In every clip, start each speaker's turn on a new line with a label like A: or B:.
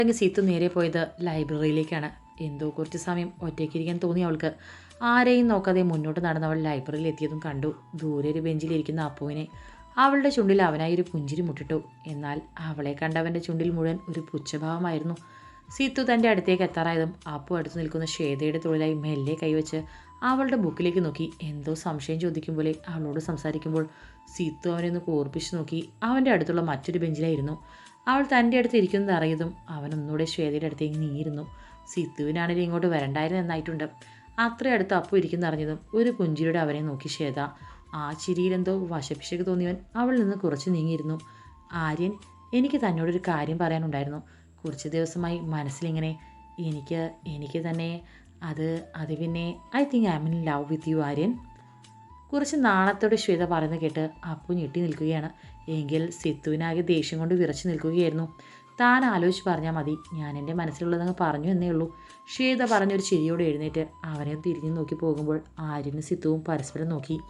A: അല്ലെങ്കിൽ സീത്തു നേരെ പോയത് ലൈബ്രറിയിലേക്കാണ്. എന്തോ കുറച്ച് സമയം ഒറ്റയ്ക്കിരിക്കാൻ തോന്നി അവൾക്ക്. ആരെയും നോക്കാതെ മുന്നോട്ട് നടന്നവൾ ലൈബ്രറിയിൽ എത്തിയതും കണ്ടു. ദൂരെ ഒരു ബെഞ്ചിലിരിക്കുന്ന അപ്പുവിനെ അവളുടെ ചുണ്ടിൽ അവനായി ഒരു പുഞ്ചിരി മുട്ടിട്ടു. എന്നാൽ അവളെ കണ്ടവന്റെ ചുണ്ടിൽ മുഴുവൻ ഒരു പുച്ഛഭാവമായിരുന്നു. സീത്തു തന്റെ അടുത്തേക്ക് എത്താറായതും അപ്പു അടുത്ത് നിൽക്കുന്ന ശ്വേതയുടെ തൊഴിലായി മെല്ലെ കൈവച്ച് അവളുടെ ബുക്കിലേക്ക് നോക്കി. എന്തോ സംശയം ചോദിക്കും പോലെ അവളോട് സംസാരിക്കുമ്പോൾ സീത്തു അവനെ ഒന്ന് കോർപ്പിച്ച് നോക്കി. അവന്റെ അടുത്തുള്ള മറ്റൊരു ബെഞ്ചിലായിരുന്നു. അവൾ തന്റെ അടുത്ത് ഇരിക്കുന്നത് അറിയതും അവൻ ഒന്നുകൂടെ ശ്വേതയുടെ അടുത്തേക്ക് നീയിരുന്നു. സിത്തുവിനാണെങ്കിൽ ഇങ്ങോട്ട് വരണ്ടായിരുന്നു എന്നായിട്ടുണ്ട്. അത്ര അടുത്ത് അപ്പു ഇരിക്കുന്ന അറിഞ്ഞതും ഒരു പുഞ്ചിരിയുടെ അവനെ നോക്കി ശ്വേത. ആ ചിരിയിലെന്തോ വശപ്പിശക്ക് തോന്നിയവൻ അവളിൽ നിന്ന് കുറച്ച് നീങ്ങിയിരുന്നു. ആര്യൻ എനിക്ക് തന്നോടൊരു കാര്യം പറയാനുണ്ടായിരുന്നു. കുറച്ച് ദിവസമായി മനസ്സിലിങ്ങനെ എനിക്ക് എനിക്ക് തന്നെ അത് അത് പിന്നെ I think I'm in love with you Aryan. കുറച്ച് നാണത്തോടെ ശ്വേത പറയുന്നത് കേട്ട് അപ്പു ഞെട്ടി നിൽക്കുകയാണ്. എങ്കിൽ സിത്തുവിനാകെ ദേഷ്യം കൊണ്ട് വിറച്ചു നിൽക്കുകയായിരുന്നു. താൻ ആലോചിച്ച് പറഞ്ഞാൽ മതി. ഞാൻ എന്റെ മനസ്സിലുള്ളതങ്ങ് പറഞ്ഞു എന്നേ ഉള്ളൂ. ശ്വേത പറഞ്ഞൊരു ചിരിയോട് എഴുന്നേറ്റ് അവനെ തിരിഞ്ഞു നോക്കി പോകുമ്പോൾ ആര്യനും സിത്തുവും പരസ്പരം നോക്കി.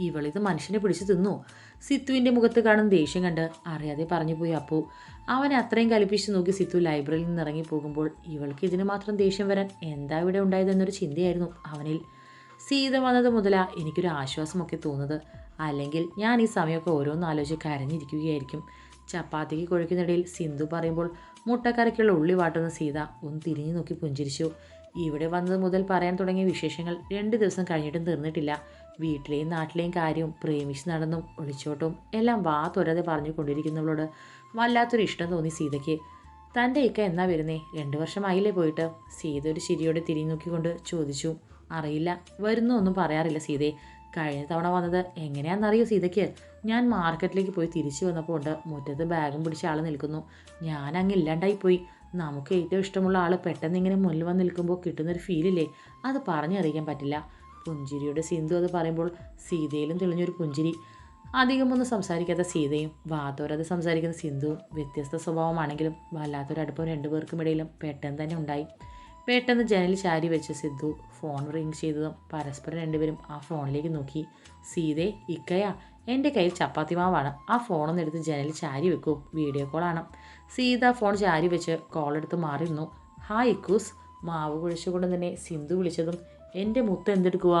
A: ഇവളിത് മനുഷ്യനെ പിടിച്ചു തിന്നു? സിത്തുവിന്റെ മുഖത്ത് കാണുന്ന ദേഷ്യം കണ്ട് അറിയാതെ പറഞ്ഞു പോയി അപ്പു. അവനെ അത്രയും കലിപ്പിച്ച് നോക്കി സിത്തു ലൈബ്രറിയിൽ നിന്ന് ഇറങ്ങി പോകുമ്പോൾ ഇവൾക്ക് ഇതിന് മാത്രം ദേഷ്യം വരാൻ എന്താ ഇവിടെ ഉണ്ടായതെന്നൊരു ചിന്തയായിരുന്നു അവനിൽ. സീത വന്നത് മുതലാ എനിക്കൊരു ആശ്വാസമൊക്കെ തോന്നുന്നത്. അല്ലെങ്കിൽ ഞാൻ ഈ സമയമൊക്കെ ഓരോന്ന് ആലോചിച്ച് കരഞ്ഞിരിക്കുകയായിരിക്കും. ചപ്പാത്തിക്ക് കുഴയ്ക്കുന്നിടയിൽ സിന്ധു പറയുമ്പോൾ മുട്ടക്കറിക്കുള്ള ഉള്ളി വാട്ടുന്ന സീത ഒന്ന് തിരിഞ്ഞു നോക്കി പുഞ്ചിരിച്ചു. ഇവിടെ വന്നത് മുതൽ പറയാൻ തുടങ്ങിയ വിശേഷങ്ങൾ രണ്ട് ദിവസം കഴിഞ്ഞിട്ടും തീർന്നിട്ടില്ല. വീട്ടിലെയും നാട്ടിലെയും കാര്യവും പ്രേമിച്ച് നടന്നും ഒളിച്ചോട്ടും എല്ലാം വാ തൊരാതെ പറഞ്ഞു കൊണ്ടിരിക്കുന്നവളോട് വല്ലാത്തൊരു ഇഷ്ടം തോന്നി സീതയ്ക്ക്. തന്റെ ഇക്ക എന്നാ വരുന്നേ? രണ്ട് വർഷമായില്ലേ പോയിട്ട്? സീത ഒരു ചിരിയോടെ തിരിഞ്ഞു നോക്കിക്കൊണ്ട് ചോദിച്ചു. അറിയില്ല. വരുന്നു ഒന്നും പറയാറില്ല സീതയെ കഴിഞ്ഞ തവണ വന്നത് എങ്ങനെയാണെന്നറിയോ സീതയ്ക്ക്. ഞാൻ മാർക്കറ്റിലേക്ക് പോയി തിരിച്ചു വന്നപ്പോൾ ഉണ്ട് മുറ്റത്ത് ബാഗും പിടിച്ച ആൾ നിൽക്കുന്നു. ഞാൻ അങ്ങ് ഇല്ലാണ്ടായിപ്പോയി. നമുക്ക് ഏറ്റവും ഇഷ്ടമുള്ള ആൾ പെട്ടെന്ന് ഇങ്ങനെ മുന്നിൽ വന്ന് നിൽക്കുമ്പോൾ കിട്ടുന്നൊരു ഫീലില്ലേ അത് പറഞ്ഞറിയിക്കാൻ പറ്റില്ല. പുഞ്ചിരിയുടെ സിന്ധു അത് പറയുമ്പോൾ സീതയിലും തെളിഞ്ഞൊരു പുഞ്ചിരി. അധികമൊന്നും സംസാരിക്കാത്ത സീതയും വാത്തോരത് സംസാരിക്കുന്ന സിന്ധുവും വ്യത്യസ്ത സ്വഭാവമാണെങ്കിലും വല്ലാത്തൊരു അടുപ്പം രണ്ടുപേർക്കും ഇടയിലും പെട്ടെന്ന് തന്നെ ഉണ്ടായി. പെട്ടെന്ന് ജനലിൽ ചാരി വെച്ച സിദ്ധു ഫോൺ റിങ് ചെയ്തതും പരസ്പരം രണ്ടുപേരും ആ ഫോണിലേക്ക് നോക്കി. സീതേ ഇക്കയാ എന്റെ കയ്യിൽ ചപ്പാത്തി മാവാണ്. ആ ഫോണൊന്ന് എടുത്ത് ജനലിൽ ചാരി വെക്കൂ. വീഡിയോ കോളാണ് സീത ഫോൺ ചാരി വെച്ച് കോൾ എടുത്ത് മാറിയിരുന്നു. ഹായ് ഇക്കൂസ്. മാവ് കുഴിച്ചുകൊണ്ട് തന്നെ സിന്ധു വിളിച്ചതും എന്റെ മുത്ത് എന്തെടുക്കുക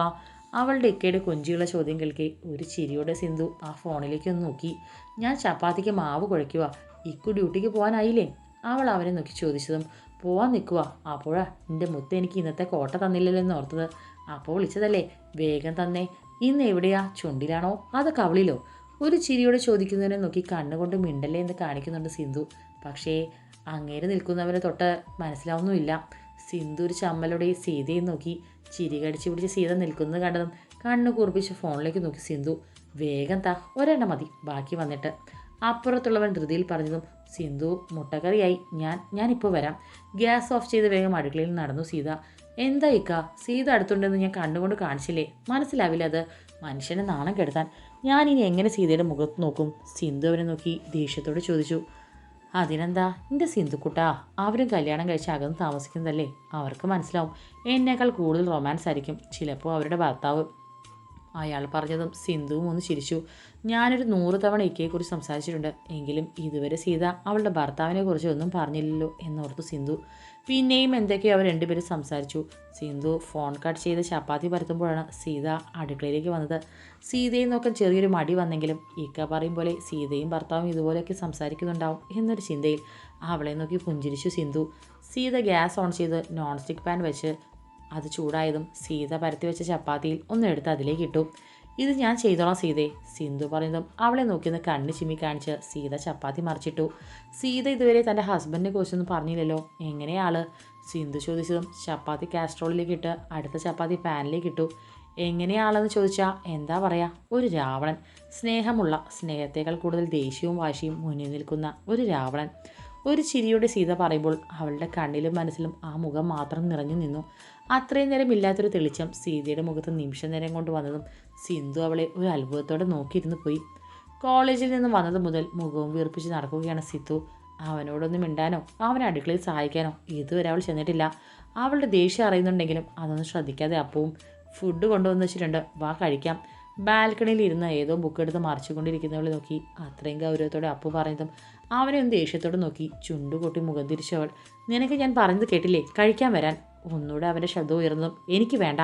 A: അവളുടെ ഇക്കയുടെ കൊഞ്ചിയുള്ള ചോദ്യം കേൾക്കെ ഒരു ചിരിയോടെ സിന്ധു ആ ഫോണിലേക്ക് ഒന്ന് നോക്കി. ഞാൻ ചപ്പാത്തിക്ക് മാവ് കുഴയ്ക്കുക ഇക്കു ഡ്യൂട്ടിക്ക് പോകാനായില്ലേ അവൾ അവനെ നോക്കി ചോദിച്ചതും പോവാൻ നിൽക്കുക അപ്പോഴാ എന്റെ മുത്ത് എനിക്ക് ഇന്നത്തെ കോട്ട തന്നില്ലല്ലോ എന്ന് ഓർത്തത്. അപ്പോൾ വിളിച്ചതല്ലേ വേഗം തന്നെ. ഇന്ന് എവിടെയാ? ചുണ്ടിലാണോ? അത് കവളിലോ ഒരു ചിരിയോടെ ചോദിക്കുന്നതിനെ നോക്കി കണ്ണുകൊണ്ട് മിണ്ടല്ലേ എന്ന് കാണിക്കുന്നുണ്ട് സിന്ധു. പക്ഷേ അങ്ങേര് നിൽക്കുന്നവരെ തൊട്ട് മനസ്സിലാവുന്നുമില്ല. സിന്ധു ഒരു ചമ്മലോടെ സീതയെ നോക്കി ചിരി കടിച്ച് പിടിച്ച് സീത നിൽക്കുന്നത് കണ്ടതും കണ്ണു കുറിപ്പിച്ച് ഫോണിലേക്ക് നോക്കി സിന്ധു. വേഗം താ ഒരെണ്ണം മതി ബാക്കി വന്നിട്ട്. അപ്പുറത്തുള്ളവൻ ധൃതിയിൽ പറഞ്ഞതും സിന്ധു മുട്ടക്കറിയായി. ഞാൻ ഞാനിപ്പോൾ വരാം. ഗ്യാസ് ഓഫ് ചെയ്ത് വേഗം അടുക്കളയിൽ നടന്നു സീത. എന്താ ഇക്ക? സീത അടുത്തുണ്ടെന്ന് ഞാൻ കണ്ടുകൊണ്ട് കാണിച്ചില്ലേ? മനസ്സിലാവില്ല അത്. മനുഷ്യനെ നാണം കെടുത്താൻ. ഞാൻ ഇനി എങ്ങനെ സീതയുടെ മുഖത്ത് നോക്കും? സിന്ധു അവനെ നോക്കി ദേഷ്യത്തോട് ചോദിച്ചു. അതിനെന്താ? എന്റെ സിന്ധുക്കുട്ടാ അവരും കല്യാണം കഴിച്ച് അകന്ന് താമസിക്കുന്നതല്ലേ? അവർക്ക് മനസ്സിലാവും. എന്നേക്കാൾ കൂടുതൽ റൊമാൻസ് ആയിരിക്കും. ചിലപ്പോൾ അവരുടെ ഭർത്താവ് അയാൾ പറഞ്ഞതും സിന്ധുവും ഒന്ന് ചിരിച്ചു. ഞാനൊരു നൂറ് തവണ ഇക്കയെക്കുറിച്ച് സംസാരിച്ചിട്ടുണ്ട്. എങ്കിലും ഇതുവരെ സീത അവളുടെ ഭർത്താവിനെ കുറിച്ച് ഒന്നും പറഞ്ഞില്ലല്ലോ എന്നോർത്തു സിന്ധു. പിന്നെയും എന്തൊക്കെയോ അവർ രണ്ടുപേരും സംസാരിച്ചു. സിന്ധു ഫോൺ കട്ട് ചെയ്ത് ചപ്പാത്തി പരത്തുമ്പോഴാണ് സീത അടുക്കളയിലേക്ക് വന്നത്. സീതയും നോക്കാൻ ചെറിയൊരു മടി വന്നെങ്കിലും ഇക്ക പറയും പോലെ സീതയും ഭർത്താവും ഇതുപോലെയൊക്കെ സംസാരിക്കുന്നുണ്ടാവും എന്നൊരു ചിന്തയിൽ അവളെ നോക്കി പുഞ്ചിരിച്ചു സിന്ധു. സീത ഗ്യാസ് ഓൺ ചെയ്ത് നോൺ സ്റ്റിക്ക് പാൻ വെച്ച് അത് ചൂടായതും സീത പരത്തി വെച്ച ചപ്പാത്തിയിൽ ഒന്നെടുത്ത് അതിലേക്ക് ഇട്ടു. ഇത് ഞാൻ ചെയ്തോളാം സീതേ സിന്ധു പറയുന്നതും അവളെ നോക്കിയെന്ന് കണ്ണ് ചിമ്മി കാണിച്ച് സീത ചപ്പാത്തി മറിച്ചിട്ടു. സീത ഇതുവരെ തന്റെ ഹസ്ബൻഡിനെ കുറിച്ചൊന്നും പറഞ്ഞില്ലല്ലോ. എങ്ങനെയാൾ സിന്ധു ചോദിച്ചതും ചപ്പാത്തി കാസ്ട്രോളിലേക്ക് ഇട്ട് അടുത്ത ചപ്പാത്തി പാനിലേക്ക് ഇട്ടു. എങ്ങനെയാളെന്ന് ചോദിച്ചാൽ എന്താ പറയുക ഒരു രാവണൻ. സ്നേഹമുള്ള സ്നേഹത്തേക്കാൾ കൂടുതൽ ദേഷ്യവും വാശിയും മുന്നിൽ നിൽക്കുന്ന ഒരു രാവണൻ. ഒരു ചിരിയുടെ സീത പറയുമ്പോൾ അവളുടെ കണ്ണിലും മനസ്സിലും ആ മുഖം മാത്രം നിറഞ്ഞു നിന്നു. അത്രയും നേരം ഇല്ലാത്തൊരു തെളിച്ചം സീതയുടെ മുഖത്ത് നിമിഷ നേരം കൊണ്ട് വന്നതും സിന്ധു അവളെ ഒരു അത്ഭുതത്തോടെ നോക്കിയിരുന്നു പോയി. കോളേജിൽ നിന്ന് വന്നത് മുതൽ മുഖവും വീർപ്പിച്ച് നടക്കുകയാണ് സിത്തു അവനോടൊന്നും മിണ്ടാനോ? അവനെ അടുക്കളയിൽ സഹായിക്കാനോ? ഇതുവരെ അവൾ ചെന്നിട്ടില്ല. അവളുടെ ദേഷ്യം അറിയുന്നുണ്ടെങ്കിലും അതൊന്നും ശ്രദ്ധിക്കാതെ അപ്പവും ഫുഡ് കൊണ്ടുവന്ന് വെച്ചിട്ടുണ്ട്. വാ കഴിക്കാം. ബാൽക്കണിയിൽ ഇരുന്ന് ഏതോ ബുക്ക് എടുത്ത് മറിച്ചുകൊണ്ടിരിക്കുന്നവളെ നോക്കി. അത്രയും ഗൗരവത്തോടെ അപ്പു പറഞ്ഞതും അവനെ ഒന്ന് ദേഷ്യത്തോടെ നോക്കി. ചുണ്ടുകൊട്ടി മുഖം തിരിച്ചവൾ നിനക്ക് ഞാൻ പറഞ്ഞത് കേട്ടില്ലേ? കഴിക്കാൻ വരാൻ. ഒന്നുകൂടെ അവന്റെ ശബ്ദം ഉയർന്നതും എനിക്ക് വേണ്ട.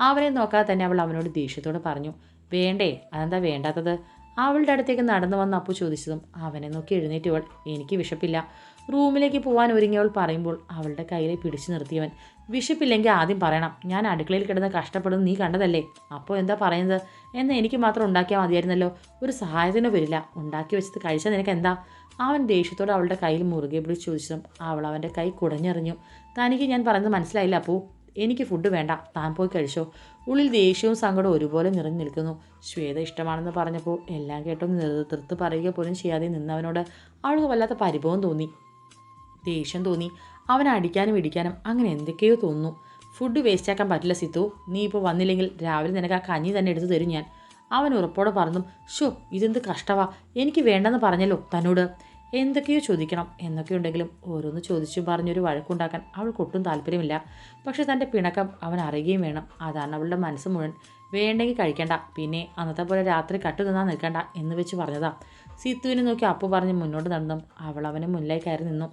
A: അവനെ നോക്കാതെ തന്നെ അവൾ അവനോട് ദേഷ്യത്തോടെ പറഞ്ഞു വേണ്ടേ? അതെന്താ വേണ്ടാത്തത്? അവളുടെ അടുത്തേക്ക് നടന്നു വന്ന് അപ്പു ചോദിച്ചതും അവനെ നോക്കി എഴുന്നേറ്റവൾ എനിക്ക് വിശപ്പില്ല. റൂമിലേക്ക് പോകാൻ ഒരുങ്ങിയവൾ പറയുമ്പോൾ അവളുടെ കയ്യിലെ പിടിച്ചു നിർത്തിയവൻ വിശപ്പില്ലെങ്കിൽ ആദ്യം പറയണം. ഞാൻ അടുക്കളയിൽ കിടന്ന് കഷ്ടപ്പെടുന്നു. നീ കണ്ടതല്ലേ? അപ്പോൾ എന്താ പറയുന്നത്? എന്ന് എനിക്ക് മാത്രം ഉണ്ടാക്കിയാൽ മതിയായിരുന്നല്ലോ. ഒരു സഹായത്തിന് വരില്ല. ഉണ്ടാക്കി വെച്ചത് കഴിച്ചാൽ നിനക്ക് എന്താ? അവൻ ദേഷ്യത്തോടെ അവളുടെ കയ്യിൽ മുറുകെ പിടിച്ച് ചോദിച്ചതും അവൾ അവന്റെ കൈ കുടഞ്ഞെറിഞ്ഞു. തനിക്ക് ഞാൻ പറയുന്നത് മനസ്സിലായില്ല അപ്പോൾ എനിക്ക് ഫുഡ് വേണ്ട. താൻ പോയി കഴിച്ചോ. ഉള്ളിൽ ദേഷ്യവും സങ്കടവും ഒരുപോലെ നിറഞ്ഞു നിൽക്കുന്നു. ശ്വേത ഇഷ്ടമാണെന്ന് പറഞ്ഞപ്പോൾ എല്ലാം കേട്ടോ നിർത്ത് പറയുക പോലും ചെയ്യാതെ നിന്നവനോട് അവൾക്ക് വല്ലാത്ത പരിഭവം തോന്നി. ദേഷ്യം തോന്നി. അവനെ അടിക്കാനും ഇടിക്കാനും അങ്ങനെ എന്തൊക്കെയോ തോന്നുന്നു. ഫുഡ് വേസ്റ്റാക്കാൻ പറ്റില്ല സിത്തു. നീ ഇപ്പോൾ വന്നില്ലെങ്കിൽ രാവിലെ നിനക്ക് ആ കഞ്ഞി തന്നെ എടുത്തു തരും ഞാൻ. അവൻ ഉറപ്പോടെ പറഞ്ഞു ഷോ ഇതെന്ത് കഷ്ടവാ. എനിക്ക് വേണ്ടെന്ന് പറഞ്ഞല്ലോ തന്നോട്. എന്തൊക്കെയോ ചോദിക്കണം. എന്നൊക്കെയുണ്ടെങ്കിലും ഓരോന്ന് ചോദിച്ചും പറഞ്ഞൊരു വഴക്കുണ്ടാക്കാൻ അവൾക്ക് ഒട്ടും താല്പര്യമില്ല. പക്ഷെ തന്റെ പിണക്കം അവൻ അറിയുകയും വേണം. അതാണ് അവളുടെ മനസ്സ് മുഴുവൻ. വേണ്ടെങ്കിൽ കഴിക്കണ്ട. പിന്നെ അന്നത്തെ പോലെ രാത്രി കട്ടു നിന്നാൽ നിൽക്കണ്ട എന്ന് വെച്ച് പറഞ്ഞതാ. സിത്തുവിനെ നോക്കി അപ്പു പറഞ്ഞ് മുന്നോട്ട് നടന്നും. അവൾ അവന് മുന്നിലേക്ക് കയറി നിന്നു.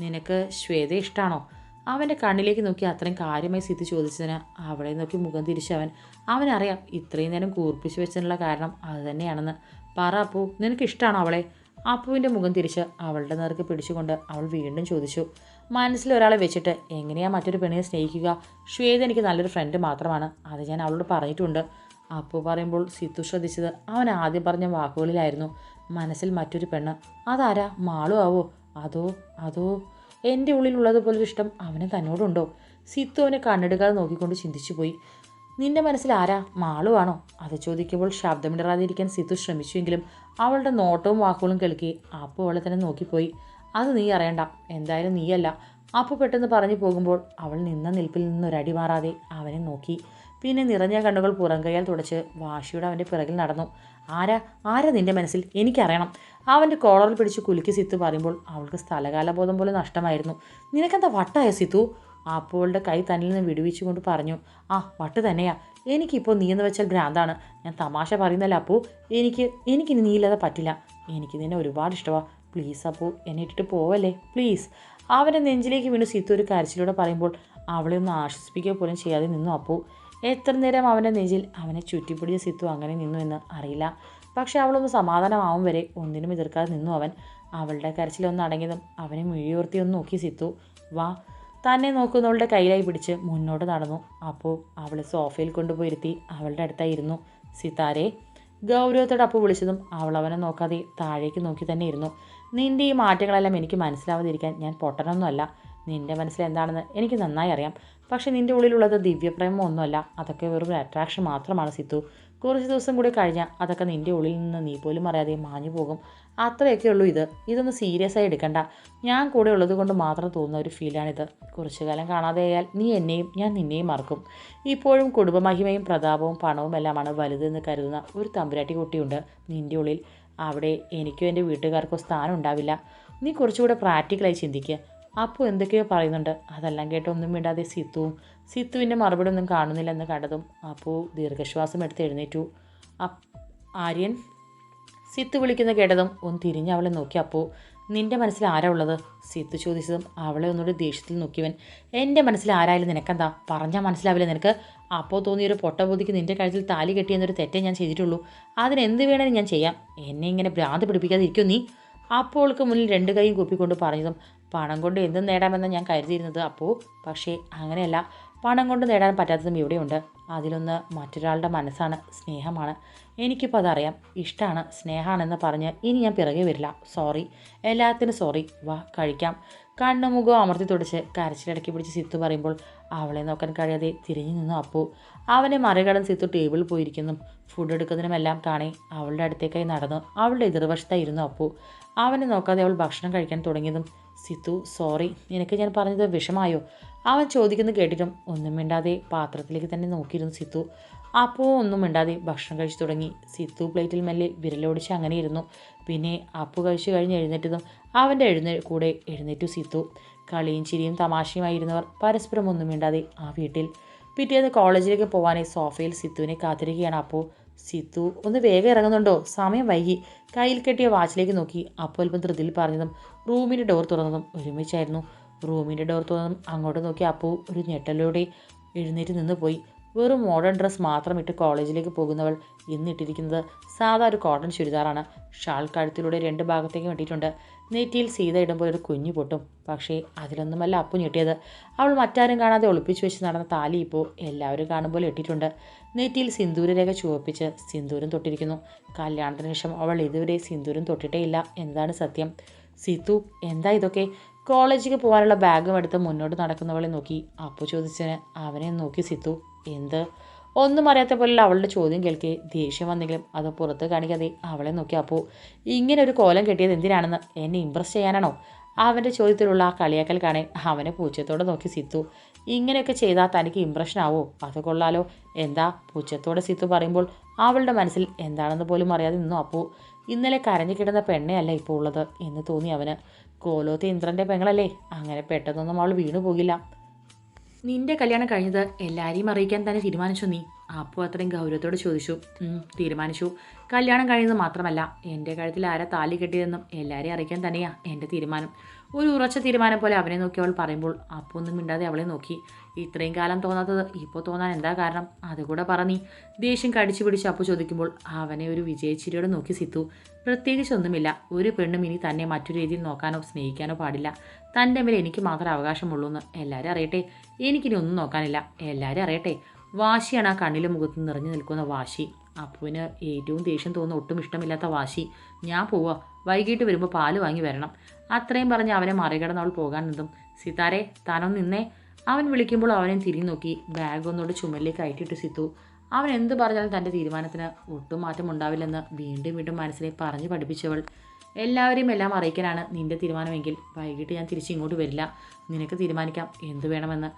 A: നിനക്ക് ശ്വേത ഇഷ്ടമാണോ അവന്റെ കണ്ണിലേക്ക് നോക്കി അത്രയും കാര്യമായി സ്ഥിതി ചോദിച്ചതിന് അവളെ നോക്കി മുഖം തിരിച്ചവൻ അവനറിയാം ഇത്രയും നേരം കൂർപ്പിച്ച് വെച്ചതിനുള്ള കാരണം അത് തന്നെയാണെന്ന്. പറ അപ്പു നിനക്ക് ഇഷ്ടമാണോ അവളെ? അപ്പുവിന്റെ മുഖം തിരിച്ച് അവളുടെ നേർക്ക് പിടിച്ചുകൊണ്ട് അവൾ വീണ്ടും ചോദിച്ചു മനസ്സിൽ ഒരാളെ വെച്ചിട്ട് എങ്ങനെയാ മറ്റൊരു പെണ്ണിനെ സ്നേഹിക്കുക? ശ്വേത എനിക്ക് നല്ലൊരു ഫ്രണ്ട് മാത്രമാണ് അത് ഞാൻ അവളോട് പറഞ്ഞിട്ടുണ്ട്. അപ്പു പറയുമ്പോൾ സിത്തു ശ്രദ്ധിച്ചത് അവൻ ആദ്യം പറഞ്ഞ വാക്കുകളിലായിരുന്നു മനസ്സിൽ മറ്റൊരു പെണ്ണ് അതാരാ? മാളു ആവോ? അതോ അതോ? എന്റെ ഉള്ളിലുള്ളതുപോലൊരു ഇഷ്ടം അവന് തന്നോടുണ്ടോ? സിത്തു അവനെ കണ്ണെടുക്കാതെ നോക്കിക്കൊണ്ട് ചിന്തിച്ചു പോയി. നിന്റെ മനസ്സിൽ ആരാ? മാളുവാണോ അത് ചോദിക്കുമ്പോൾ ശബ്ദമിടറാതിരിക്കാൻ സിത്തു ശ്രമിച്ചുവെങ്കിലും അവളുടെ നോട്ടവും വാക്കുകളും കേൾക്കി അപ്പോൾ അവളെ തന്നെ നോക്കിപ്പോയി. അത് നീ അറിയണ്ട. എന്തായാലും നീയല്ല. അപ്പോൾ പെട്ടെന്ന് പറഞ്ഞു പോകുമ്പോൾ അവൾ നിന്ന നിൽപ്പിൽ നിന്നൊരടി മാറാതെ അവനെ നോക്കി. പിന്നെ നിറഞ്ഞ കണ്ണുകൾ പുറം കയ്യാൽ തുടച്ച് വാശിയുടെ അവന്റെ പിറകിൽ നടന്നു. ആരാ? ആരാ നിന്റെ മനസ്സിൽ? എനിക്കറിയണം. അവന്റെ കോളറിൽ പിടിച്ച് കുലുക്കി സിത്തു പറയുമ്പോൾ അവൾക്ക് സ്ഥലകാലബോധം പോലെ നഷ്ടമായിരുന്നു. നിനക്കെന്താ വട്ടായ സിത്തു? അപ്പോളുടെ കൈ തന്നിൽ നിന്ന് വിടുവിച്ചുകൊണ്ട് പറഞ്ഞു ആ വട്ട് തന്നെയാ. എനിക്കിപ്പോൾ നീ എന്ന് വെച്ചാൽ ഭ്രാന്താണ്. ഞാൻ തമാശ പറയുന്നല്ല അപ്പൂ. എനിക്ക് എനിക്കിനി നീ ഇല്ലാതെ പറ്റില്ല. എനിക്ക് നിന്നെ ഒരുപാട് ഇഷ്ടമാണ് പ്ലീസ് അപ്പൂ എന്നെ ഇട്ടിട്ട് പോവല്ലേ? പ്ലീസ്. അവന്റെ നെഞ്ചിലേക്ക് വീണ് സിത്തു ഒരു കരച്ചിലൂടെ പറയുമ്പോൾ അവളെ ഒന്ന് ആശ്വസിപ്പിക്കുക പോലും ചെയ്യാതെ നിന്നു അപ്പൂ. എത്ര നേരം അവന്റെ നെഞ്ചിൽ അവനെ ചുറ്റിപ്പിടിച്ച സിത്തു അങ്ങനെ നിന്നു എന്ന് അറിയില്ല. പക്ഷെ അവളൊന്ന് സമാധാനമാവും വരെ. ഒന്നിനും എതിർക്കാതെ നിന്നു അവൻ. അവളുടെ കരച്ചിലൊന്ന് അടങ്ങിയതും അവനെ മിഴിയോർത്തി ഒന്ന് നോക്കി സിത്തു. വാ. തന്നെ നോക്കുന്നവളുടെ കയ്യിലായി പിടിച്ച് മുന്നോട്ട് നടന്നു. അപ്പോൾ അവളെ സോഫയിൽ കൊണ്ടുപോയിരുത്തി അവളുടെ അടുത്തായിരുന്നു സിതാരെ ഗൗരവത്തോടെ അപ്പോൾ വിളിച്ചതും അവൾ അവനെ നോക്കാതെ താഴേക്ക് നോക്കി തന്നെ ഇരുന്നു. നിന്റെ ഈ മാറ്റങ്ങളെല്ലാം എനിക്ക് മനസ്സിലാവാതിരിക്കാൻ ഞാൻ പൊട്ടനൊന്നുമല്ല. നിന്റെ മനസ്സിൽ എന്താണെന്ന് എനിക്ക് നന്നായി അറിയാം. പക്ഷേ നിന്റെ ഉള്ളിലുള്ളത് ദിവ്യപ്രേമം ഒന്നുമല്ല അതൊക്കെ വെറും അട്രാക്ഷൻ മാത്രമാണ് സിത്തു. കുറച്ച് ദിവസം കൂടി കഴിഞ്ഞാൽ അതൊക്കെ നിന്റെ ഉള്ളിൽ നിന്ന് നീ പോലും അറിയാതെ മാഞ്ഞു പോകും. അത്രയൊക്കെ ഉള്ളൂ ഇത്. ഇതൊന്ന് സീരിയസ് ആയി എടുക്കണ്ട. ഞാൻ കൂടെ ഉള്ളത് കൊണ്ട് മാത്രം തോന്നുന്ന ഒരു ഫീലാണിത് കുറച്ചു കാലം കാണാതെയായാൽ നീ എന്നെയും ഞാൻ നിന്നെയും മറക്കും. ഇപ്പോഴും കുടുംബമഹിമയും പ്രതാപവും പണവും എല്ലാമാണ് വലുതെന്ന് കരുതുന്ന ഒരു തമ്പുരാട്ടി കുട്ടിയുണ്ട് നിന്റെ ഉള്ളിൽ. അവിടെ എനിക്കും എന്റെ വീട്ടുകാർക്കോ സ്ഥാനം ഉണ്ടാവില്ല. നീ കുറച്ചുകൂടെ പ്രാക്ടിക്കലായി ചിന്തിക്കുക അപ്പോൾ എന്തൊക്കെയോ പറയുന്നുണ്ട്. അതെല്ലാം കേട്ടോ ഒന്നും മിണ്ടാതെ സിത്തുവും സിത്തുവിന്റെ മറുപടി ഒന്നും കാണുന്നില്ലെന്ന് കണ്ടതും അപ്പോൾ ദീർഘശ്വാസം എടുത്ത് എഴുന്നേറ്റു. ആര്യൻ സിത്തു വിളിക്കുന്ന കേട്ടതും ഒന്ന് തിരിഞ്ഞ് അവളെ നോക്കി. അപ്പോൾ നിന്റെ മനസ്സിൽ ആരാ ഉള്ളത്? സിത്തു ചോദിച്ചതും അവളെ ഒന്നുകൂടി ദേഷ്യത്തിൽ നോക്കിയവൻ. എന്റെ മനസ്സിൽ ആരായാലും നിനക്കെന്താ? പറഞ്ഞാൽ മനസ്സിലാവില്ല നിനക്ക്. അപ്പോൾ തോന്നിയൊരു പൊട്ടബോധിക്ക് നിന്റെ കഴുത്തിൽ താലി കെട്ടിയെന്നൊരു തെറ്റേ ഞാൻ ചെയ്തിട്ടുള്ളൂ. അതിനെന്ത് വേണേലും ഞാൻ ചെയ്യാം. എന്നെ ഇങ്ങനെ ഭ്രാന്ത് പിടിപ്പിക്കാതിരിക്കും നീ. അപ്പോൾക്ക് മുന്നിൽ രണ്ട് കൈയും കുപ്പിക്കൊണ്ട് പറഞ്ഞതും പണം കൊണ്ട് എന്തും നേടാമെന്ന് ഞാൻ കരുതിയിരുന്നത് അപ്പോൾ പക്ഷേ അങ്ങനെയല്ല. പണം കൊണ്ട് നേടാൻ പറ്റാത്തതും ഇവിടെയുണ്ട്. അതിലൊന്ന് മറ്റൊരാളുടെ മനസ്സാണ് സ്നേഹമാണ്. എനിക്കിപ്പോൾ അതറിയാം. ഇഷ്ടമാണ് സ്നേഹമാണെന്ന് പറഞ്ഞ് ഇനി ഞാൻ പിറകെ വരില്ല. സോറി. എല്ലാത്തിനും സോറി. വാ കഴിക്കാം. കണ്ണുമുഖം അമർത്തി തുടച്ച് കരച്ചിലടക്കി പിടിച്ച് സിത്തു പറയുമ്പോൾ അവളെ നോക്കാൻ കഴിയാതെ തിരിഞ്ഞു നിന്നു അപ്പു? അവനെ മറികടന്ന് സിത്തു ടേബിളിൽ പോയിരിക്കുന്നു. ഫുഡ് എടുക്കുന്നതിനുമെല്ലാം കാണി അവളുടെ അടുത്തേക്കായി നടന്നു. അവളുടെ എതിർവശത്തായിരുന്നു അപ്പു. അവനെ നോക്കാതെ അവൾ ഭക്ഷണം കഴിക്കാൻ തുടങ്ങിയതും സിത്തു സോറി നിനക്ക് ഞാൻ പറഞ്ഞത് വിഷമായോ? അവൻ ചോദിക്കുന്നത് കേട്ടിട്ടും ഒന്നും മിണ്ടാതെ പാത്രത്തിലേക്ക് തന്നെ നോക്കിയിരുന്നു സിത്തു. അപ്പോൾ ഒന്നും മിണ്ടാതെ ഭക്ഷണം കഴിച്ചു തുടങ്ങി. സിത്തു പ്ലേറ്റിൽ മെല്ലെ വിരലോടിച്ച് അങ്ങനെ ഇരുന്നു. പിന്നെ അപ്പു കഴിച്ചു കഴിഞ്ഞ് എഴുന്നേറ്റതും അവന്റെ എഴുന്നേ കൂടെ എഴുന്നേറ്റു സിത്തു. കളിയും ചിരിയും തമാശയുമായിരുന്നവർ പരസ്പരം ഒന്നും മിണ്ടാതെ ആ വീട്ടിൽ. പിറ്റേന്ന് കോളേജിലേക്ക് പോകാനായി സോഫയിൽ സിത്തുവിനെ കാത്തിരിക്കുകയാണ് അപ്പോൾ സിത്തു ഒന്ന് വേഗം ഇറങ്ങുന്നുണ്ടോ? സമയം വൈകി. കയ്യിൽ കെട്ടിയ വാച്ചിലേക്ക് നോക്കി. അപ്പോൾ അല്പം ധൃതിയിൽ പറഞ്ഞതും റൂമിന്റെ ഡോർ തുറന്നതും ഒരുമിച്ചായിരുന്നു. റൂമിന്റെ ഡോർ തുറന്നതും അങ്ങോട്ട് നോക്കി അപ്പു ഒരു ഞെട്ടലോടെ എഴുന്നേറ്റ് നിന്ന് പോയി. വെറും മോഡേൺ ഡ്രസ്സ് മാത്രം ഇട്ട് കോളേജിലേക്ക് പോകുന്നവൾ ഇന്നിട്ടിരിക്കുന്നത് സാധാ ഒരു കോട്ടൺ ചുരിദാറാണ്. ഷാൾ കഴുത്തിലൂടെ രണ്ട് ഭാഗത്തേക്ക് വെട്ടിയിട്ടുണ്ട്. നെറ്റിയിൽ സീത ഇടുമ്പോൾ ഒരു കുഞ്ഞു പൊട്ടും. പക്ഷേ അതിലൊന്നുമല്ല അപ്പു ഞെട്ടിയത്. അവൾ മറ്റാരും കാണാതെ ഒളിപ്പിച്ചു വെച്ച് നടന്ന താലി ഇപ്പോൾ എല്ലാവരും കാണുമ്പോൾ ഇട്ടിട്ടുണ്ട്. നെറ്റിയിൽ സിന്ദൂരരേഖ ചുവപ്പിച്ച് സിന്ദൂരം തൊട്ടിരിക്കുന്നു. കല്യാണത്തിന് ശേഷം അവൾ ഇതുവരെ സിന്ദൂരം തൊട്ടിട്ടേ ഇല്ല എന്താണ് സത്യം? സിത്തു എന്താ ഇതൊക്കെ? കോളേജിലേക്ക് പോകാനുള്ള ബാഗും എടുത്ത് മുന്നോട്ട് നടക്കുന്നവളെ നോക്കി. അപ്പു ചോദിച്ചതിന് അവനെ നോക്കി സിത്തു. എന്ത്? ഒന്നും അറിയാത്ത പോലെ അവളുടെ ചോദ്യം കേൾക്കെ. ദേഷ്യം വന്നെങ്കിലും അത് പുറത്ത് കാണിക്കാതെ അവളെ നോക്കി അപ്പു. ഇങ്ങനെ ഒരു കോലം കെട്ടിയത് എന്തിനാണെന്ന് എന്നെ ഇമ്പ്രസ് ചെയ്യാനാണോ? അവന്റെ ചോദ്യത്തിലുള്ള ആ കളിയാക്കൽ കാണേ അവനെ പൂച്ചത്തോടെ നോക്കി സിത്തു. ഇങ്ങനെയൊക്കെ ചെയ്താൽ തനിക്ക് ഇമ്പ്രഷൻ ആവോ? അത് കൊള്ളാലോ. എന്താ? പൂച്ചത്തോടെ സിത്തു പറയുമ്പോൾ അവളുടെ മനസ്സിൽ എന്താണെന്ന് പോലും അറിയാതെ നിന്നു. അപ്പു ഇന്നലെ കരഞ്ഞു കിടന്ന പെണ്ണയല്ല ഇപ്പോൾ ഉള്ളത് എന്ന് തോന്നി അവന്. കോലോത്തെ ഇന്ദ്രന്റെ പെങ്ങളല്ലേ? അങ്ങനെ പെട്ടെന്നൊന്നും അവൾ വീണു പോകില്ല. നിന്റെ കല്യാണം കഴിഞ്ഞത് എല്ലാവരെയും അറിയിക്കാൻ തന്നെ തീരുമാനിച്ചു നീ. അപ്പോൾ അത്രയും ഗൗരവത്തോട് ചോദിച്ചു. "ഉം, തീരുമാനിച്ചു. കല്യാണം കഴിയുന്നത് മാത്രമല്ല എന്റെ കഴുത്തിൽ ആരാ താലി കെട്ടിയതെന്നും എല്ലാവരെയും അറിയിക്കാൻ തന്നെയാണ് എന്റെ തീരുമാനം. ഒരു ഉറച്ച തീരുമാനം പോലെ അവനെ നോക്കി അവൾ പറയുമ്പോൾ അപ്പോൾ ഒന്നും മിണ്ടാതെ അവളെ നോക്കി. ഇത്രയും കാലം തോന്നാത്തത് ഇപ്പോൾ തോന്നാൻ എന്താ കാരണം? അതുകൂടെ പറഞ്ഞു ദേഷ്യം കടിച്ചു പിടിച്ച് അപ്പു ചോദിക്കുമ്പോൾ അവനെ ഒരു വിജയച്ചിരിയോടെ നോക്കി സിത്തു. പ്രത്യേകിച്ചൊന്നുമില്ല ഒരു പെണ്ണും ഇനി തന്നെ മറ്റൊരു രീതിയിൽ നോക്കാനോ സ്നേഹിക്കാനോ പാടില്ല. തന്റെ മേലെ എനിക്ക് മാത്രം അവകാശമുള്ളൂ എന്ന് എല്ലാവരും അറിയട്ടെ? എനിക്കിനി ഒന്നും നോക്കാനില്ല. എല്ലാവരും അറിയട്ടെ വാശിയാണ് ആ കണ്ണിലും മുഖത്ത് നിറഞ്ഞു നിൽക്കുന്ന വാശി. അപ്പുവിന് ഏറ്റവും ദേഷ്യം തോന്നുന്ന ഒട്ടും ഇഷ്ടമില്ലാത്ത വാശി. ഞാൻ പോവുക വൈകിട്ട് വരുമ്പോൾ പാൽ വാങ്ങി വരണം. അത്രയും പറഞ്ഞ് അവനെ മറികടന്ന് അവൾ പോകാൻ നിന്നും. സിതാരെ താനൊന്ന് നിന്നേ. അവൻ വിളിക്കുമ്പോൾ അവനെ തിരിഞ്ഞു നോക്കി. ബാഗ് ഒന്നുകൂടെ ചുമലിലേക്ക് കയറ്റിയിട്ട് സിത്തു അവൻ എന്ത് പറഞ്ഞാലും തന്റെ തീരുമാനത്തിന് ഒട്ടും മാറ്റം ഉണ്ടാവില്ലെന്ന് വീണ്ടും വീണ്ടും മനസ്സിനെ പറഞ്ഞു പഠിപ്പിച്ചവൾ. എല്ലാവരെയും എല്ലാം അറിയിക്കാനാണ് നിന്റെ തീരുമാനമെങ്കിൽ വൈകിട്ട് ഞാൻ തിരിച്ച് ഇങ്ങോട്ട് വരില്ല. നിനക്ക് തീരുമാനിക്കാം. എന്ത് വേണമെന്ന്.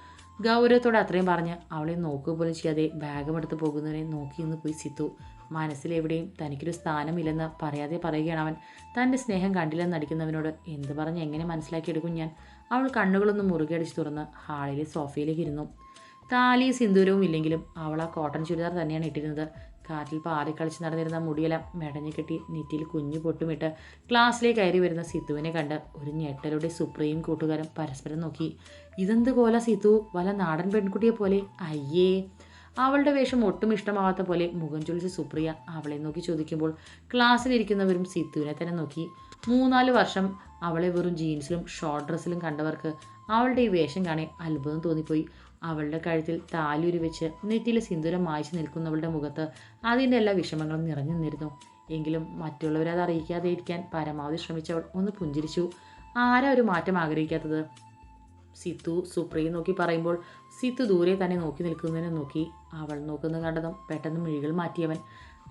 A: ഗൗരവത്തോടെ അത്രയും പറഞ്ഞ് അവളെ നോക്കുക പോലും ചെയ്യാതെ ബാഗും എടുത്ത് പോകുന്നവരെ നോക്കി നിന്ന് പോയി സിത്തു. മനസ്സിലെവിടെയും തനിക്കൊരു സ്ഥാനമില്ലെന്ന് പറയാതെ പറയുകയാണ് അവൻ. തന്റെ സ്നേഹം കണ്ടില്ലെന്ന് നടിക്കുന്നവനോട് എന്ത് പറഞ്ഞ് എങ്ങനെ മനസ്സിലാക്കിയെടുക്കും ഞാൻ? അവൾ കണ്ണുകളൊന്നും മുറുകെ അടിച്ച് തുറന്ന് ഹാളിലെ സോഫയിലേക്ക് ഇരുന്നു. താലി സിന്ദൂരവും ഇല്ലെങ്കിലും അവൾ ആ കോട്ടൺ ചുരിദാർ തന്നെയാണ് ഇട്ടിരുന്നത്. കാറ്റിൽ പാറിക്കളിച്ച് നടന്നിരുന്ന മുടിയെല്ലാം മെടഞ്ഞു കെട്ടി നെറ്റിയിൽ കുഞ്ഞു പൊട്ടുമിട്ട് ക്ലാസ്സിലേക്ക് കയറി വരുന്ന സിത്തുവിനെ കണ്ട് ഒരു ഞെട്ടലുടെ സുപ്രീം കൂട്ടുകാരൻ പരസ്പരം നോക്കി. ഇതെന്ത് പോലെ സിത്തു? വല്ല നാടൻ പെൺകുട്ടിയെ പോലെ? അയ്യേ! അവളുടെ വേഷം ഒട്ടും ഇഷ്ടമാവാത്ത പോലെ മുഖം ചൊലിച്ച് സുപ്രിയ അവളെ നോക്കി ചോദിക്കുമ്പോൾ ക്ലാസ്സിലിരിക്കുന്നവരും സിത്തുവിനെ തന്നെ നോക്കി. മൂന്നാൽ വർഷം അവളെ വെറും ജീൻസിലും ഷോർട്ട് ഡ്രസ്സിലും കണ്ടവർക്ക് അവളുടെ ഈ വേഷം കാണെ അത്ഭുതം തോന്നിപ്പോയി. അവളുടെ കഴുത്തിൽ താലൂരി വെച്ച് നെറ്റിയിലെ സിന്ദൂരം മായ്ച്ചു നിൽക്കുന്നവളുടെ മുഖത്ത് അതിന്റെ എല്ലാ വിഷമങ്ങളും നിറഞ്ഞു നിന്നിരുന്നു. എങ്കിലും മറ്റുള്ളവരെ അത് അറിയിക്കാതെ ഇരിക്കാൻ പരമാവധി ശ്രമിച്ചവൾ ഒന്ന് പുഞ്ചിരിച്ചു. ആരാ ഒരു മാറ്റം ആഗ്രഹിക്കാത്തത്? സിത്തു സുപ്രിയെ നോക്കി പറയുമ്പോൾ സിത്തു ദൂരെ തന്നെ നോക്കി നിൽക്കുന്നതിനെ നോക്കി അവൾ നോക്കുന്നത് കണ്ടതും പെട്ടെന്ന് മിഴികൾ മാറ്റിയവൻ.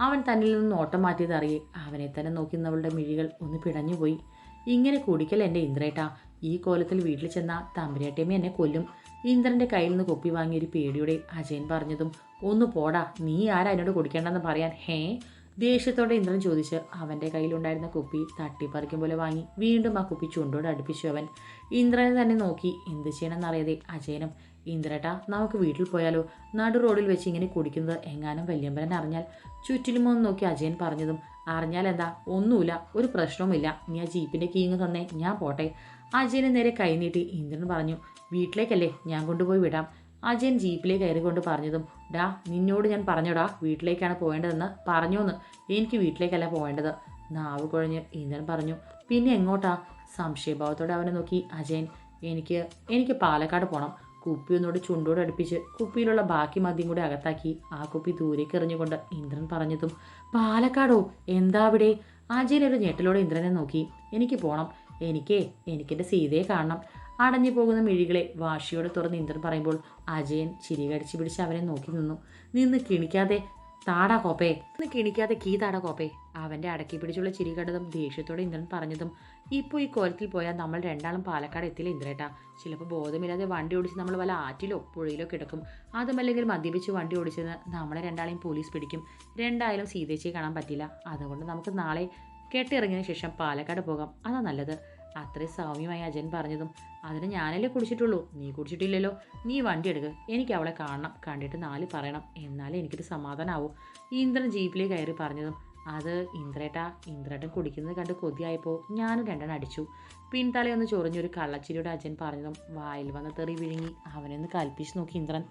A: അവൻ തന്നിൽ നിന്ന് നോട്ടം മാറ്റിയതറിയേ അവനെ തന്നെ നോക്കുന്നവളുടെ മിഴികൾ ഒന്ന് പിടഞ്ഞുപോയി. ഇങ്ങനെ കുടിക്കൽ എന്റെ ഇന്ദ്രേട്ടാ. ഈ കോലത്തിൽ വീട്ടിൽ ചെന്ന തമ്പുരാട്ടിയമ്മ എന്നെ കൊല്ലും. ഇന്ദ്രന്റെ കയ്യിൽ നിന്ന് കൊപ്പി വാങ്ങിയൊരു പേടിയോടെ അജയൻ പറഞ്ഞതും ഒന്ന് പോടാ നീ ആരാ എന്നോട് കുടിക്കേണ്ടെന്ന് പറയാൻ? ഹേ ദേഷ്യത്തോടെ ഇന്ദ്രൻ ചോദിച്ച് അവന്റെ കയ്യിലുണ്ടായിരുന്ന കുപ്പി തട്ടിപ്പറിക്കും പോലെ വാങ്ങി. വീണ്ടും ആ കുപ്പി ചുണ്ടോട് അടുപ്പിച്ചു അവൻ. ഇന്ദ്രനെ തന്നെ നോക്കി. എന്ത് ചെയ്യണമെന്നറിയാതെ അജയനും ഇന്ദ്രേട്ടാ നമുക്ക് വീട്ടിൽ പോയാലോ? നടു റോഡിൽ വെച്ച് ഇങ്ങനെ കുടിക്കുന്നത് എങ്ങാനും വല്യമ്പരൻ അറിഞ്ഞാൽ? ചുറ്റിലും ഒന്ന് നോക്കി അജയൻ പറഞ്ഞതും അറിഞ്ഞാൽ എന്താ? ഒന്നുമില്ല. ഒരു പ്രശ്നവുമില്ല. നീ ആ ജീപ്പിന്റെ കീങ്ങ് തന്നേ. ഞാൻ പോട്ടെ. അജയന് നേരെ കൈനീട്ടി ഇന്ദ്രൻ പറഞ്ഞു വീട്ടിലേക്കല്ലേ? ഞാൻ കൊണ്ടുപോയി വിടാം. അജയൻ ജീപ്പിലേക്ക് കയറിക്കൊണ്ട് പറഞ്ഞതും ഡാ നിന്നോട് ഞാൻ പറഞ്ഞോടാ വീട്ടിലേക്കാണ് പോകേണ്ടതെന്ന് പറഞ്ഞോന്ന്. എനിക്ക് വീട്ടിലേക്കല്ല പോകേണ്ടത് നാവ് കുഴഞ്ഞ് ഇന്ദ്രൻ പറഞ്ഞു പിന്നെ എങ്ങോട്ടാ? സംശയഭാവത്തോടെ അവനെ നോക്കി അജയൻ എനിക്ക് എനിക്ക് പാലക്കാട് പോകണം കുപ്പി ഒന്നുകൂടി ചുണ്ടോട് അടുപ്പിച്ച് കുപ്പിയിലുള്ള ബാക്കി മദ്യം കൂടി അകത്താക്കി ആ കുപ്പി ദൂരേക്ക് എറിഞ്ഞുകൊണ്ട് ഇന്ദ്രൻ പറഞ്ഞതും പാലക്കാടോ? എന്താ അവിടെ? അജയൻ ഒരു ഞെട്ടലോടെ ഇന്ദ്രനെ നോക്കി എനിക്ക് പോകണം എനിക്കേ എനിക്കെന്റെ സീതയെ കാണണം. അടഞ്ഞു പോകുന്ന മിഴികളെ വാശിയോടെ തുറന്ന് ഇന്ദ്രൻ പറയുമ്പോൾ അജയൻ ചിരി കടിച്ചു പിടിച്ച് അവനെ നോക്കി നിന്നു. നിന്ന് കിണിക്കാതെ താടാ കോപ്പേ. നിന്ന് കിണിക്കാതെ കീ താടാ കോപ്പേ. അവന്റെ അടക്കി പിടിച്ചുള്ള ചിരി കണ്ടതും ദേഷ്യത്തോടെ ഇന്ദ്രൻ പറഞ്ഞതും ഇപ്പോൾ ഈ കോലത്തിൽ പോയാൽ നമ്മൾ രണ്ടാളും പാലക്കാട് എത്തില്ല ഇന്ദ്രേട്ടാ? ചിലപ്പോൾ ബോധമില്ലാതെ വണ്ടി ഓടിച്ച് നമ്മൾ വല്ല ആറ്റിലോ പുഴയിലോ കിടക്കും. അതുമല്ലെങ്കിൽ മദ്യപിച്ച് വണ്ടി ഓടിച്ചെന്ന് നമ്മളെ രണ്ടാളെയും പോലീസ് പിടിക്കും. രണ്ടായാലും സീതേച്ചിയെ കാണാൻ പറ്റില്ല. അതുകൊണ്ട് നമുക്ക് നാളെ കെട്ടിറങ്ങിയതിന് ശേഷം പാലക്കാട് പോകാം. അതാ നല്ലത്. അത്രയും സൗമ്യമായി അജയൻ പറഞ്ഞതും അതിന് ഞാനല്ലേ കുടിച്ചിട്ടുള്ളൂ. നീ കുടിച്ചിട്ടില്ലല്ലോ. നീ വണ്ടി എടുക്ക്. എനിക്ക് അവളെ കാണണം. കണ്ടിട്ട് നാല് പറയണം. എന്നാലേ എനിക്കൊരു സമാധാനമാവും ഇന്ദ്രൻ ജീപ്പിലേ കയറി പറഞ്ഞതും അത് ഇന്ദ്രേട്ടാ ഇന്ദ്രേട്ടൻ കുടിക്കുന്നത് കണ്ട് കൊതിയായപ്പോൾ ഞാനും രണ്ടെണ്ണം അടിച്ചു. പിൻതലയൊന്ന് ചൊറിഞ്ഞൊരു കള്ളച്ചിരിയുടെ അച്ഛൻ പറഞ്ഞതും വായിൽ വന്ന തെറി വിഴുങ്ങി. അവനൊന്ന് കൽപ്പിച്ച് നോക്കി ഇന്ദ്രൻ.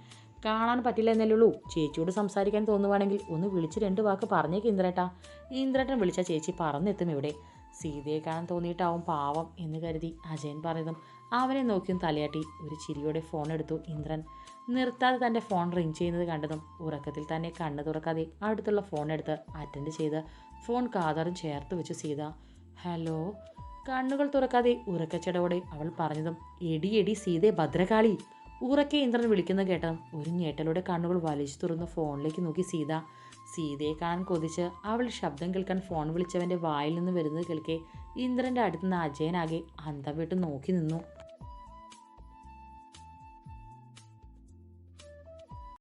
A: കാണാൻ പറ്റില്ല എന്നല്ലേ ഉള്ളൂ. ചേച്ചിയോട് സംസാരിക്കാൻ തോന്നുവാണെങ്കിൽ ഒന്ന് വിളിച്ച് രണ്ട് വാക്ക് പറഞ്ഞേക്ക് ഇന്ദ്രേട്ടാ. ഇന്ദ്രേട്ടൻ വിളിച്ച ചേച്ചി പറന്നെത്തും ഇവിടെ. സീതയെ കാണാൻ തോന്നിയിട്ടാവും പാവം എന്ന് കരുതി അജയൻ പറഞ്ഞതും അവനെ നോക്കിയും തലയാട്ടി ഒരു ചിരിയോടെ ഫോൺ എടുത്തു. ഇന്ദ്രൻ നിർത്താതെ തന്റെ ഫോൺ റിങ് ചെയ്യുന്നത് കണ്ടതും ഉറക്കത്തിൽ തന്നെ കണ്ണു തുറക്കാതെ അടുത്തുള്ള ഫോൺ എടുത്ത് അറ്റൻഡ് ചെയ്ത് ഫോൺ കാതറും ചേർത്ത് വെച്ച് സീത ഹലോ കണ്ണുകൾ തുറക്കാതെ ഉറക്കച്ചടവോടെ അവൾ പറഞ്ഞതും എടി എടി സീതേ ഭദ്രകാളി. ഉറക്കെ ഇന്ദ്രൻ വിളിക്കുന്ന കേട്ടതും ഒരു ഞേട്ടലൂടെ കണ്ണുകൾ വലിച്ചു തുറന്ന് ഫോണിലേക്ക് നോക്കി സീത. സീതയെ കാണാൻ കൊതിച്ച് അവൾ ശബ്ദം കേൾക്കാൻ ഫോൺ വിളിച്ചവന്റെ വായിൽ നിന്ന് വരുന്നത് കേൾക്കെ ഇന്ദ്രന്റെ അടുത്തുനിന്ന് അജയനാകെ അന്തം വിട്ട് നോക്കി നിന്നു.